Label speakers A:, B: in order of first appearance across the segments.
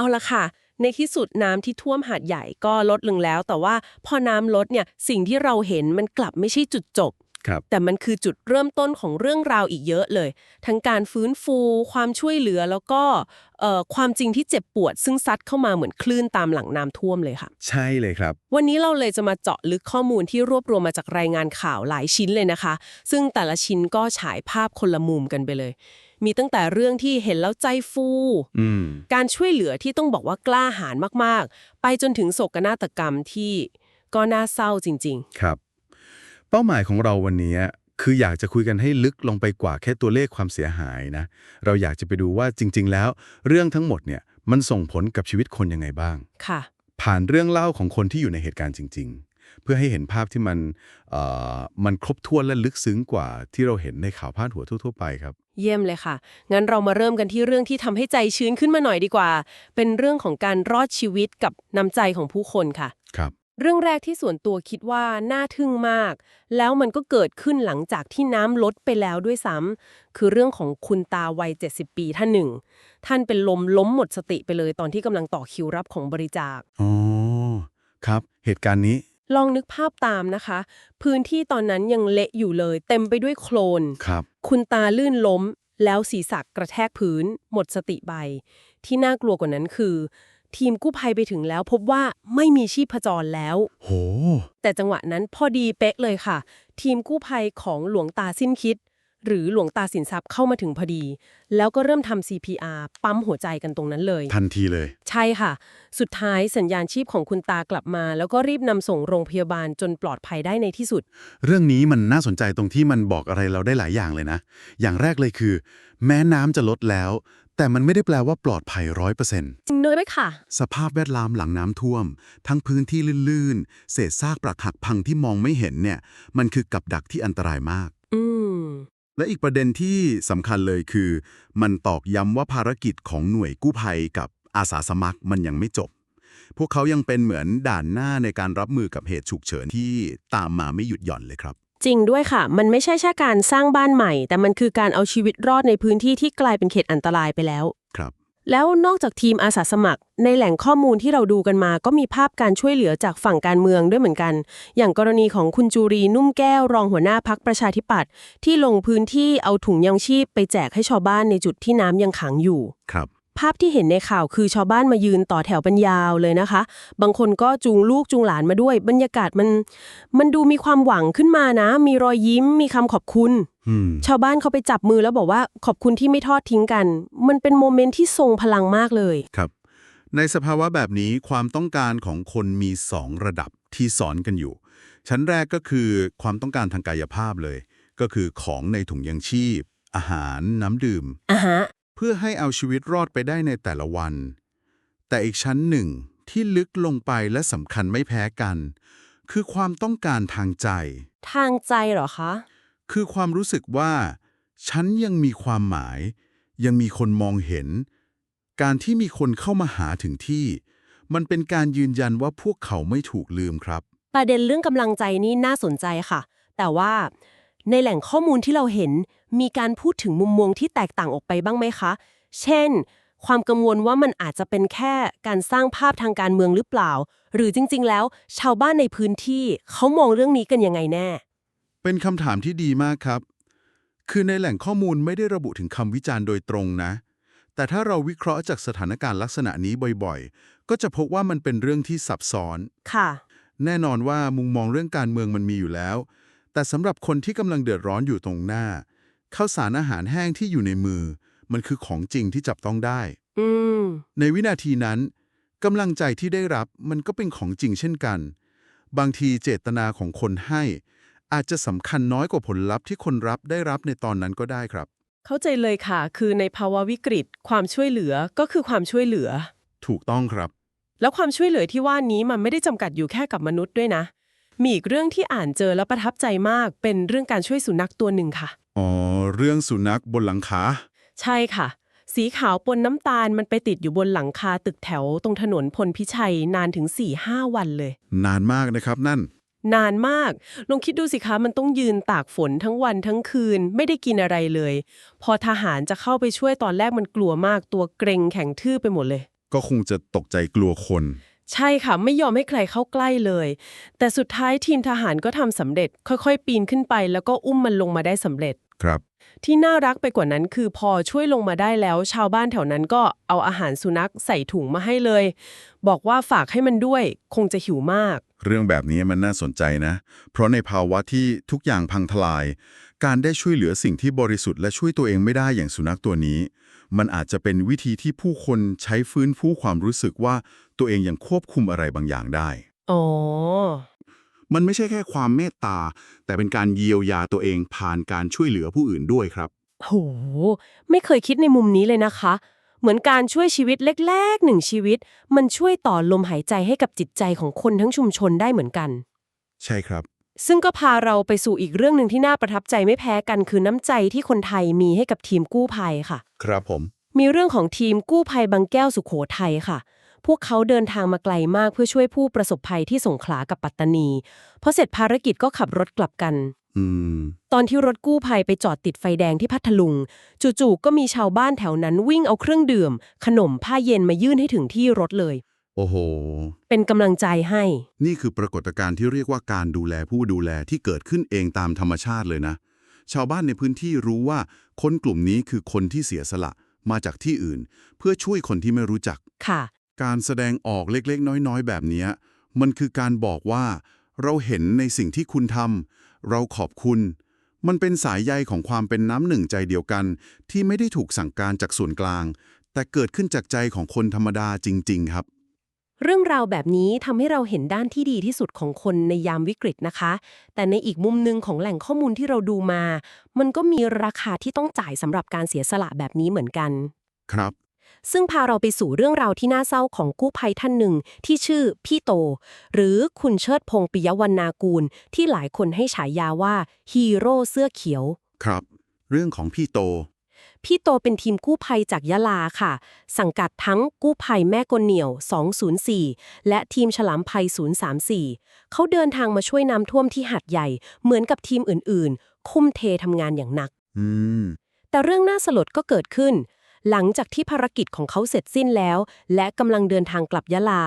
A: เอาละค่ะ ในที่สุดน้ำที่ท่วมหาดใหญ่ก็ลดลงแล้ว แต่ว่าพอน้ำลดเนี่ยสิ่งที่เราเห็นมันกลับไม่ใช่จุดจบ
B: ครับ
A: แต่มันคือจุดเริ่มต้นของเรื่องราวอีกเยอะเลย ทั้งการฟื้นฟู ความช่วยเหลือแล้วก็เอ่อความจริงที่เจ็บปวด ซึ่งซัดเข้ามาเหมือนคลื่นตามหลังน้ำท่วมเลยค่ะ
B: ใช่เลยครับ
A: วันนี้เราเลยจะมาเจาะลึกข้อมูลที่รวบรวมมาจากรายงานข่าวหลายชิ้นเลยนะคะ ซึ่งแต่ละชิ้นก็ฉายภาพคนละมุมกันไปเลย มีตั้งแต่เรื่องที่เห็นแล้วใจฟู
B: อืม
A: การช่วยเหลือที่ต้องบอกว่ากล้าหาญมากๆ ไปจนถึงโศกนาฏกรรมที่ก็น่าเศร้าจริง
B: ครับ เป้าหมายของเราวันนี้คืออยากจะคุยกันให้ลึกลงไปกว่าแค่ตัวเลขความเสียหายนะ เราอยากจะไปดูว่าจริง ๆ แล้ว เรื่องทั้งหมดเนี่ยมันส่งผลกับชีวิตคนยังไงบ้าง
A: ๆค่ะ
B: ผ่านเรื่องเล่าของคนที่อยู่ในเหตุการณ์จริง ๆ เพื่อให้เห็นภาพที่มันเอ่อมันครบถ้วนและลึกซึ้งกว่าที่เราเห็นในข่าวพาดหัวทั่ว ๆ ไปครับ
A: เยี่ยมเลยค่ะ งั้นเรามาเริ่มกันที่เรื่องที่ทำให้ใจชื้นขึ้นมาหน่อยดีกว่า เป็นเรื่องของการรอดชีวิตกับน้ำใจของผู้คนค่ะ
B: ครับ
A: เรื่องแรกที่ส่วนตัวคิดว่าน่าทึ่งมาก แล้วมันก็เกิดขึ้นหลังจากที่น้ำลดไปแล้วด้วยซ้ำคือเรื่องของคุณตาวัย 70 ปีท่านหนึ่ง ท่านเป็นลมล้มหมดสติไปเลยตอนที่กำลังต่อคิวรับของบริจาค
B: อ๋อ ครับ เหตุการณ์นี้
A: ลองนึกภาพตามนะคะ พื้นที่ตอนนั้นยังเละอยู่เลย เต็มไปด้วยโคลน
B: ครับ
A: คุณตาลื่นล้ม แล้วศีรษะกระแทกพื้น หมดสติไป ที่น่ากลัวกว่านั้นคือ ทีมกู้ภัยไปถึงแล้วพบว่าไม่มีชีพจรแล้ว
B: โห
A: แต่จังหวะนั้นพอดีเป๊ะเลยค่ะ ทีมกู้ภัยของหลวงตาสิ้นคิด หรือหลวงตาสินทรัพย์เข้ามาถึงพอดี แล้วก็เริ่มทำ CPR ปั๊มหัวใจกันตรงนั้นเลย
B: ทันทีเลย
A: ใช่ค่ะ สุดท้ายสัญญาณชีพของคุณตากลับมา แล้วก็รีบนำส่งโรงพยาบาลจนปลอดภัยได้ในที่สุด
B: เรื่องนี้มันน่าสนใจตรงที่มันบอกอะไรเราได้หลายอย่างเลยนะ อย่างแรกเลยคือ แม้น้ำจะลดแล้ว แต่มันไม่ได้แปลว่าปลอดภัยร้อยเปอร์เซ็นต์
A: จริงเลยไหมค่ะ
B: สภาพแวดล้อมหลังน้ำท่วม ทั้งพื้นที่ลื่นๆ เศษซากปรักหักพังที่มองไม่เห็นเนี่ย มันคือกับดักที่อันตรายมาก
A: อืม
B: และอีกประเด็นที่สำคัญเลยคือ มันตอกย้ำว่าภารกิจของหน่วยกู้ภัยกับอาสาสมัครมันยังไม่จบ พวกเขายังเป็นเหมือนด่านหน้าในการรับมือกับเหตุฉุกเฉินที่ตามมาไม่หยุดหย่อนเลยครับ
A: จริงด้วยค่ะ มันไม่ใช่แค่การสร้างบ้านใหม่ แต่มันคือการเอาชีวิตรอดในพื้นที่ที่กลายเป็นเขตอันตรายไปแล้ว
B: ครับ
A: แล้วนอกจากทีมอาสาสมัคร ในแหล่งข้อมูลที่เราดูกันมา ก็มีภาพการช่วยเหลือจากฝั่งการเมืองด้วยเหมือนกัน อย่างกรณีของคุณจูรีนุ่มแก้วรองหัวหน้าพักประชาธิปัตย์ที่ลงพื้นที่เอาถุงยังชีพไปแจกให้ชาวบ้านในจุดที่น้ำยังขังอยู่
B: ครับ
A: ภาพที่เห็นในข่าวคือชาวบ้านมายืนต่อแถวเป็นยาวเลยนะคะ บางคนก็จูงลูกจูงหลานมาด้วย บรรยากาศมัน มันดูมีความหวังขึ้นมานะ มีรอยยิ้มมีคำขอบคุณ
B: อืม
A: ชาวบ้านเขาไปจับมือแล้วบอกว่าขอบคุณที่ไม่ทอดทิ้งกัน มันเป็นโมเมนต์ที่ทรงพลังมากเลย
B: ครับ ในสภาวะแบบนี้ความต้องการของคนมีสองระดับที่สอนกันอยู่ ชั้นแรกก็คือความต้องการทางกายภาพเลย ก็คือของในถุงยังชีพ อาหารน้ำดื่ม
A: อะฮะ
B: เพื่อให้เอาชีวิตรอดไปได้ในแต่ละวัน แต่อีกชั้นหนึ่งที่ลึกลงไปและสำคัญไม่แพ้กัน คือความต้องการทางใจ
A: ทางใจเหรอคะ
B: คือความรู้สึกว่า ฉันยังมีความหมาย ยังมีคนมองเห็น การที่มีคนเข้ามาหาถึงที่ มันเป็นการยืนยันว่าพวกเขาไม่ถูกลืมครับ
A: ประเด็นเรื่องกำลังใจนี่น่าสนใจค่ะ แต่ว่า ในแหล่งข้อมูลที่เราเห็น มีการพูดถึงมุมมองที่แตกต่างออกไปบ้างไหมคะ เช่น ความกังวลว่ามันอาจจะเป็นแค่การสร้างภาพทางการเมืองหรือเปล่า หรือจริง ๆ แล้ว ชาวบ้านในพื้นที่เขามองเรื่องนี้กันยังไงแน่
B: เป็นคำถามที่ดีมากครับ คือในแหล่งข้อมูลไม่ได้ระบุถึงคำวิจารณ์โดยตรงนะ แต่ถ้าเราวิเคราะห์จากสถานการณ์ลักษณะนี้บ่อยๆ ก็จะพบว่ามันเป็นเรื่องที่ซับซ้อน
A: ค่ะ
B: แน่นอนว่ามุมมองเรื่องการเมืองมันมีอยู่แล้ว แต่สำหรับคนที่กำลังเดือดร้อนอยู่ตรงหน้าข้าวสารอาหารแห้งที่อยู่ในมือ มันคือของจริงที่จับต้องได้
A: อืม
B: ในวินาทีนั้นกำลังใจที่ได้รับมันก็เป็นของจริงเช่นกัน บางทีเจตนาของคนให้ อาจจะสำคัญน้อยกว่าผลลัพธ์ที่คนรับได้รับในตอนนั้นก็ได้ครับ
A: เข้าใจเลยค่ะ คือในภาวะวิกฤต ความช่วยเหลือก็คือความช่วยเหลือ
B: ถูกต้องครับ
A: แล้วความช่วยเหลือที่ว่านี้มันไม่ได้จำกัดอยู่แค่กับมนุษย์ด้วยนะ มีอีกเรื่องที่อ่านเจอแล้วประทับใจมาก เป็นเรื่องการช่วยสุนัขตัวหนึ่งค่ะ
B: อ๋อ เรื่องสุนัขบนหลังคา
A: ใช่ค่ะ สีขาวปนน้ำตาลมันไปติดอยู่บนหลังคาตึกแถวตรงถนนพลพิชัยนานถึง4-5วันเลย
B: นานมากนะครับนั่น
A: นานมาก ลองคิดดูสิคะ มันต้องยืนตากฝนทั้งวันทั้งคืน ไม่ได้กินอะไรเลย พอทหารจะเข้าไปช่วยตอนแรกมันกลัวมากตัวเกรงแข็งทื่อไปหมดเลย
B: ก็คงจะตกใจกลัวคน
A: ใช่ค่ะ ไม่ยอมให้ใครเข้าใกล้เลย แต่สุดท้ายทีมทหารก็ทำสำเร็จ ค่อยๆ ปีนขึ้นไป แล้วก็อุ้มมันลงมาได้สำเร็จ
B: ครับ
A: ที่น่ารักไปกว่านั้นคือพอช่วยลงมาได้แล้ว ชาวบ้านแถวนั้นก็เอาอาหารสุนัขใส่ถุงมาให้เลย บอกว่าฝากให้มันด้วย คงจะหิวมาก
B: เรื่องแบบนี้มันน่าสนใจนะ เพราะในภาวะที่ทุกอย่างพังทลาย การได้ช่วยเหลือสิ่งที่บริสุทธิ์และช่วยตัวเองไม่ได้อย่างสุนัขตัวนี้ มันอาจจะเป็นวิธีที่ผู้คนใช้ฟื้นฟูความรู้สึกว่าตัวเองยังควบคุมอะไรบางอย่างได้
A: อ๋อ
B: มันไม่ใช่แค่ความเมตตา แต่เป็นการเยียวยาตัวเองผ่านการช่วยเหลือผู้อื่นด้วยครับ
A: โหไม่เคยคิดในมุมนี้เลยนะคะ เหมือนการช่วยชีวิตเล็กๆหนึ่งชีวิต มันช่วยต่อลมหายใจให้กับจิตใจของคนทั้งชุมชนได้เหมือนกัน
B: ใช่ครับ
A: ซึ่งก็พาเราไปสู่อีกเรื่องหนึ่งที่น่าประทับใจไม่แพ้กันคือน้ำใจที่คนไทยมีให้กับทีมกู้ภัยค่ะ
B: ครับผม
A: มีเรื่องของทีมกู้ภัยบางแก้วสุขโขทัยค่ะ พวกเขาเดินทางมาไกลมากเพื่อช่วยผู้ประสบภัยที่สงขลากับปัตตานีพอเสร็จภารกิจก็ขับรถกลับกัน
B: อืม
A: ตอนที่รถกู้ภัยไปจอดติดไฟแดงที่พัทลุง จู่ๆก็มีชาวบ้านแถวนั้นวิ่งเอาเครื่องดื่ม ขนมผ้าเย็นมายื่นให้ถึงที่รถเลย
B: โอ้โห
A: เป็นกำลังใจให้
B: นี่คือปรากฏการณ์ที่เรียกว่าการดูแลผู้ดูแลที่เกิดขึ้นเองตามธรรมชาติเลยนะ ชาวบ้านในพื้นที่รู้ว่าคนกลุ่มนี้คือคนที่เสียสละมาจากที่อื่น เพื่อช่วยคนที่ไม่รู้จัก
A: ค่ะ
B: การแสดงออกเล็กๆ น้อยๆ แบบเนี้ยมันคือการบอกว่า เราเห็นในสิ่งที่คุณทำเราขอบคุณ มันเป็นสายใยของความเป็นน้ำหนึ่งใจเดียวกัน ที่ไม่ได้ถูกสั่งการจากส่วนกลาง แต่เกิดขึ้นจากใจของคนธรรมดาจริง ๆ ครับ
A: เรื่องราวแบบนี้ทำให้เราเห็นด้านที่ดีที่สุดของคนในยามวิกฤตนะคะ แต่ในอีกมุมหนึ่งของแหล่งข้อมูลที่เราดูมา มันก็มีราคาที่ต้องจ่ายสำหรับการเสียสละแบบนี้เหมือนกัน
B: ครับ
A: ซึ่งพาเราไปสู่เรื่องราวที่น่าเศร้าของกู้ภัยท่านหนึ่งที่ชื่อพี่โต หรือคุณเชิดพงศ์ปิยวรรณากูล ที่หลายคนให้ฉายาว่าฮีโร่เสื้อเขียว
B: ครับ เรื่องของพี่โต
A: พี่โตเป็นทีมกู้ภัยจากยะลาค่ะ สังกัดทั้งกู้ภัยแม่กลเหนียว 204 และทีมฉลามภัย 034 เขาเดินทางมาช่วยน้ำท่วมที่หัดใหญ่ เหมือนกับทีมอื่นๆ คุ้มเททำงานอย่างหนัก
B: อืม
A: แต่เรื่องน่าสลดก็เกิดขึ้น หลังจากที่ภารกิจของเขาเสร็จสิ้นแล้ว และกำลังเดินทางกลับยะลา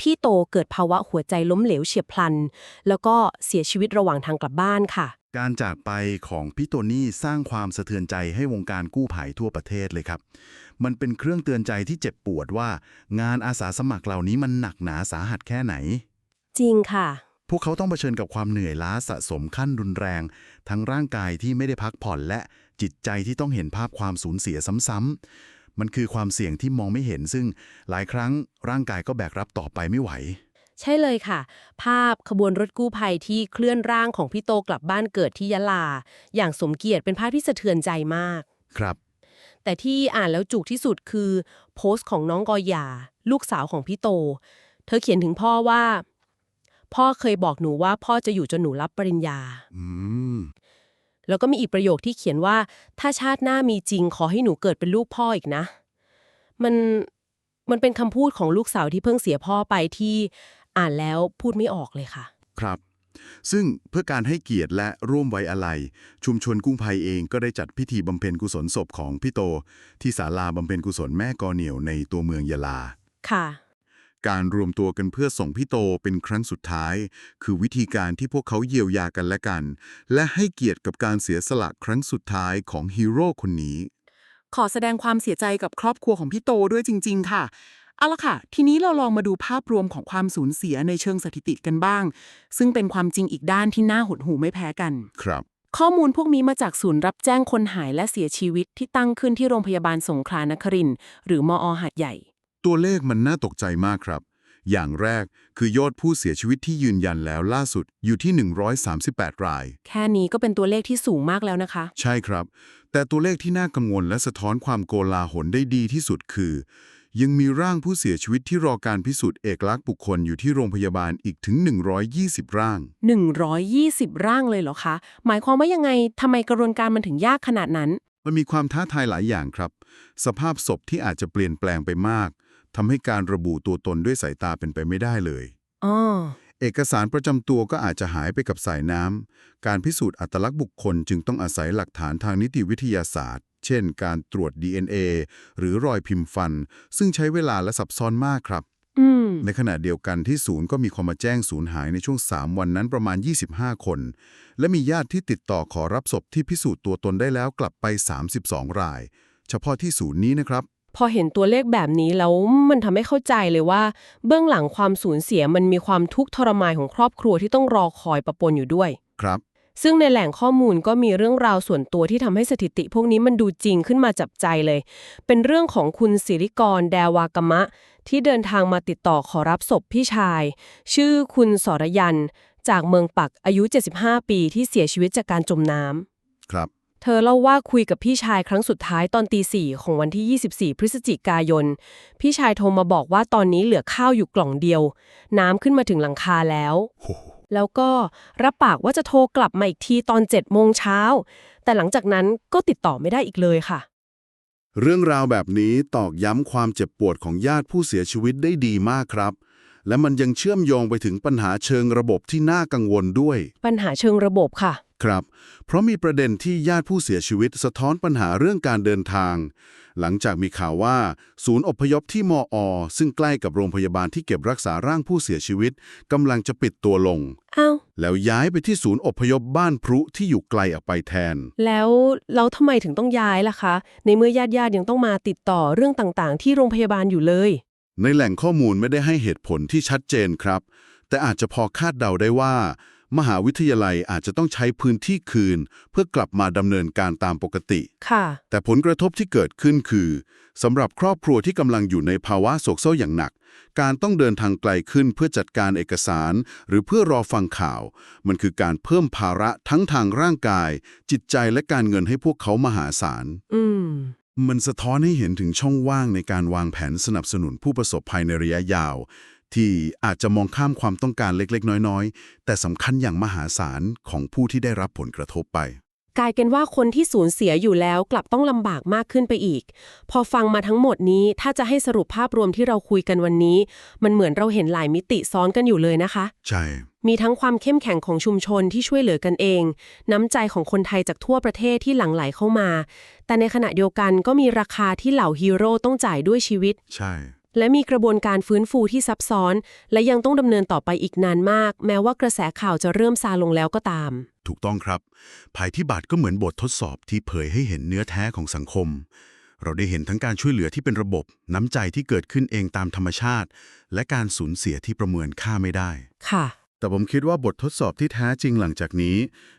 A: พี่โตเกิดภาวะหัวใจล้มเหลวเฉียบพลัน แล้วก็เสียชีวิตระหว่างทางกลับบ้านค่ะ
B: การจากไปของพี่โตนี่สร้างความสะเทือนใจให้วงการกู้ภัยทั่วประเทศเลยครับ มันเป็นเครื่องเตือนใจที่เจ็บปวดว่า งานอาสาสมัครเหล่านี้มันหนักหนาสาหัสแค่ไหน
A: จริงค่ะ
B: พวกเขาต้องเผชิญกับความเหนื่อยล้าสะสมขั้นรุนแรง ทั้งร่างกายที่ไม่ได้พักผ่อนและจิตใจที่ต้องเห็นภาพความสูญเสียซ้ำๆมันคือความเสี่ยงที่มองไม่เห็นซึ่งหลายครั้งร่างกายก็แบกรับต่อไปไม่ไหว
A: ใช่เลยค่ะ ภาพขบวนรถกู้ภัยที่เคลื่อนร่างของพี่โตกลับบ้านเกิดที่ยะลา อย่างสมเกียรติเป็นภาพที่สะเทือนใจมาก
B: ครับ
A: แต่ที่อ่านแล้วจุกที่สุดคือ โพสต์ของน้องกอยา ลูกสาวของพี่โต เธอเขียนถึงพ่อว่า พ่อเคยบอกหนูว่าพ่อจะอยู่จนหนูรับปริญญา
B: อืม
A: แล้วก็มีอีกประโยคที่เขียนว่า ถ้าชาติหน้ามีจริงขอให้หนูเกิดเป็นลูกพ่ออีกนะ มันมันเป็นคำพูดของลูกสาวที่เพิ่งเสียพ่อไปที่ อ่านแล้วพูดไม่ออกเลยค่ะ
B: ครับ ซึ่งเพื่อการให้เกียรติและร่วมไว้อาลัยชุมชนกุ้งภัยเองก็ได้จัดพิธีบำเพ็ญกุศลศพของพี่โต ที่ศาลาบำเพ็ญกุศลแม่กอเหนียวในตัวเมืองยะลา
A: ค่ะ
B: การรวมตัวกันเพื่อส่งพี่โตเป็นครั้งสุดท้าย คือวิธีการที่พวกเขาเยียวยากันและกัน และให้เกียรติกับการเสียสละครั้งสุดท้ายของฮีโร่คนนี้
C: ขอแสดงความเสียใจกับครอบครัวของพี่โตด้วยจริง ๆ ค่ะ เอาละค่ะ ทีนี้เราลองมาดูภาพรวมของความสูญเสียในเชิงสถิติกันบ้าง ซึ่งเป็นความจริงอีกด้านที่น่าหดหูไม่แพ้กัน
B: ครับ
C: ข้อมูลพวกนี้มาจากศูนย์รับแจ้งคนหายและเสียชีวิตที่ตั้งขึ้นที่โรงพยาบาลสงขลานครินทร์หรือมอหัดใหญ่
B: ตัวเลขมันน่าตกใจมากครับ อย่างแรกคือยอดผู้เสียชีวิตที่ยืนยันแล้วล่าสุดอยู่ที่ 138 ราย
C: แค่นี้ก็เป็นตัวเลขที่สูงมากแล้วนะคะ
B: ใช่ครับ แต่ตัวเลขที่น่ากังวลและสะท้อนความโกลาหลได้ดีที่สุดคือ ยังมีร่างผู้เสียชีวิตที่รอการพิสูจน์เอกลักษณ์บุคคลอยู่ที่โรงพยาบาลอีกถึง 120 ร่าง
C: 120 ร่างเลยเหรอคะ หมายความว่ายังไงทำไมกระบวนการมันถึงยากขนาดนั้น
B: มันมีความท้าทายหลายอย่างครับ สภาพศพที่อาจจะเปลี่ยนแปลงไปมากทำให้การระบุตัวตนด้วยสายตาเป็นไปไม่ได้เลย
C: อ๋อ
B: เอกสารประจำตัวก็อาจจะหายไปกับสายน้ำ การพิสูจน์อัตลักษณ์บุคคลจึงต้องอาศัยหลักฐานทางนิติวิทยาศาสตร์ เช่น การตรวจ DNA หรือรอยพิมพ์ฟัน ซึ่งใช้เวลาและซับซ้อนมากครับ
A: อืม
B: ในขณะเดียวกันที่ศูนย์ก็มีคนมาแจ้งสูญหายในช่วง 3 วันนั้นประมาณ 25 คน และมีญาติที่ติดต่อขอรับศพที่พิสูจน์ตัวตนได้แล้วกลับไป 32 ราย เฉพาะที่ศูนย์นี้นะครับ
A: พอเห็นตัวเลขแบบนี้แล้วมันทำให้เข้าใจเลยว่า เบื้องหลังความสูญเสียมันมีความทุกข์ทรมานของครอบครัวที่ต้องรอคอยประปนอยู่ด้วย
B: ครับ
A: ซึ่งในแหล่งข้อมูลก็มีเรื่องราวส่วนตัวที่ทำให้สถิติพวกนี้มันดูจริงขึ้นมาจับใจเลย เป็นเรื่องของคุณสิริกร แดวากมะ ที่เดินทางมาติดต่อขอรับศพพี่ชาย ชื่อคุณสรยัน จากเมืองปักอายุ 75 ปีที่เสียชีวิตจากการจมน้ำ
B: ครับ
A: เธอเล่าว่าคุยกับพี่ชายครั้งสุดท้ายตอนตีสี่ของวันที่ 24 พฤศจิกายน พี่ชายโทรมาบอกว่าตอนนี้เหลือข้าวอยู่กล่องเดียว น้ำขึ้นมาถึงหลังคาแล้ว
B: โอ้โห
A: แล้วก็รับปากว่าจะโทรกลับมาอีกทีตอน7โมงเช้า แต่หลังจากนั้นก็ติดต่อไม่ได้อีกเลยค่ะ
B: เรื่องราวแบบนี้ตอกย้ำความเจ็บปวดของญาติผู้เสียชีวิตได้ดีมากครับ และมันยังเชื่อมโยงไปถึงปัญหาเชิงระบบที่น่ากังวลด้วย
A: ปัญหาเชิงระบบค่ะ
B: ครับ เพราะมีประเด็นที่ญาติผู้เสียชีวิตสะท้อนปัญหาเรื่องการเดินทาง หลังจากมีข่าวว่า ศูนย์อพยพที่มอซึ่งใกล้กับโรงพยาบาลที่เก็บรักษาร่างผู้เสียชีวิตกำลังจะปิดตัวลง
A: อ้าว
B: แล้วย้ายไปที่ศูนย์อพยพบ้านพรุที่อยู่ไกลออกไปแทน
A: แล้วเราทำไมถึงต้องย้ายล่ะคะ ในเมื่อญาติญาติๆยังต้องมาติดต่อเรื่องต่างๆ ที่โรงพยาบาลอยู่เลย
B: ในแหล่งข้อมูลไม่ได้ให้เหตุผลที่ชัดเจนครับ แต่อาจจะพอคาดเดาได้ว่า มหาวิทยาลัยอาจจะต้องใช้พื้นที่คืน เพื่อกลับมาดำเนินการตามปกติ
A: ค่ะ
B: แต่ผลกระทบที่เกิดขึ้นคือสำหรับครอบครัวที่กำลังอยู่ในภาวะโศกเศร้าอย่างหนัก การต้องเดินทางไกลขึ้นเพื่อจัดการเอกสาร หรือเพื่อรอฟังข่าว มันคือการเพิ่มภาระทั้งทางร่างกาย จิตใจและการเงินให้พวกเขามหาศาล
A: อืม
B: มันสะท้อนให้เห็นถึงช่องว่างในการวางแผนสนับสนุนผู้ประสบภัยในระยะยาว ที่อาจจะมองข้ามความต้องการเล็กๆ น้อยๆ แต่สำคัญอย่างมหาศาลของผู้ที่ได้รับผลกระทบไป
A: กลายเป็นว่าคนที่สูญเสียอยู่แล้วกลับต้องลำบากมากขึ้นไปอีก พอฟังมาทั้งหมดนี้ถ้าจะให้สรุปภาพรวมที่เราคุยกันวันนี้ มันเหมือนเราเห็นหลายมิติซ้อนกันอยู่เลยนะคะ
B: ใช่
A: มีทั้งความเข้มแข็งของชุมชนที่ช่วยเหลือกันเอง น้ำใจของคนไทยจากทั่วประเทศที่หลั่งไหลเข้ามา แต่ในขณะเดียวกันก็มีราคาที่เหล่าฮีโร่ต้องจ่ายด้วยชีวิต
B: ใช่
A: และมีกระบวนการฟื้นฟูที่ซับซ้อน และยังต้องดำเนินต่อไปอีกนานมาก แม้ว่ากระแสข่าวจะเริ่มซาลงแล้วก็ตาม
B: ถูกต้องครับภัยพิบัติก็เหมือนบททดสอบที่เผยให้เห็นเนื้อแท้ของสังคม เราได้เห็นทั้งการช่วยเหลือที่เป็นระบบ น้ำใจที่เกิดขึ้นเองตามธรรมชาติ และการสูญเสียที่ประเมินค่าไม่ได้
A: ค่ะ
B: แต่ผมคิดว่าบททดสอบที่แท้จริงหลังจากนี้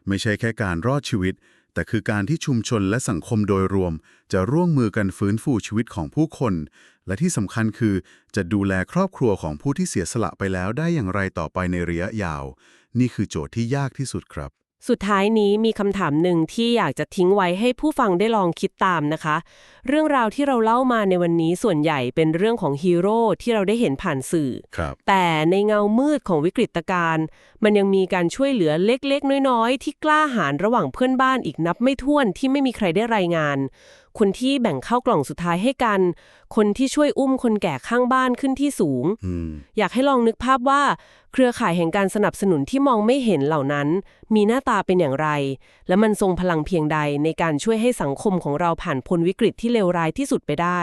B: ไม่ใช่แค่การรอดชีวิต แต่คือการที่ชุมชนและสังคมโดยรวม จะร่วมมือกันฟื้นฟูชีวิตของผู้คน และที่สำคัญคือ จะดูแลครอบครัวของผู้ที่เสียสละไปแล้วได้อย่างไรต่อไปในระยะยาว นี่คือโจทย์ที่ยากที่สุดครับ
A: สุดท้ายนี้มีคำถามหนึ่งที่อยากจะทิ้งไว้ให้ผู้ฟังได้ลองคิดตามนะคะ เรื่องราวที่เราเล่ามาในวันนี้ส่วนใหญ่เป็นเรื่องของฮีโร่ที่เราได้เห็นผ่านสื่อ
B: ครับ
A: แต่ในเงามืดของวิกฤตการณ์มันยังมีการช่วยเหลือเล็กๆ น้อยๆ ที่กล้าหาญระหว่างเพื่อนบ้านอีกนับไม่ถ้วนที่ไม่มีใครได้รายงาน คนที่แบ่งข้าวกล่องสุดท้ายให้กัน คนที่ช่วยอุ้มคนแก่ข้างบ้านขึ้นที่สูง
B: อืม
A: อยากให้ลองนึกภาพว่า เครือข่ายแห่งการสนับสนุนที่มองไม่เห็นเหล่านั้น มีหน้าตาเป็นอย่างไร และมันทรงพลังเพียงใดในการช่วยให้สังคมของเราผ่านพ้นวิกฤตที่เลวร้ายที่สุดไปได้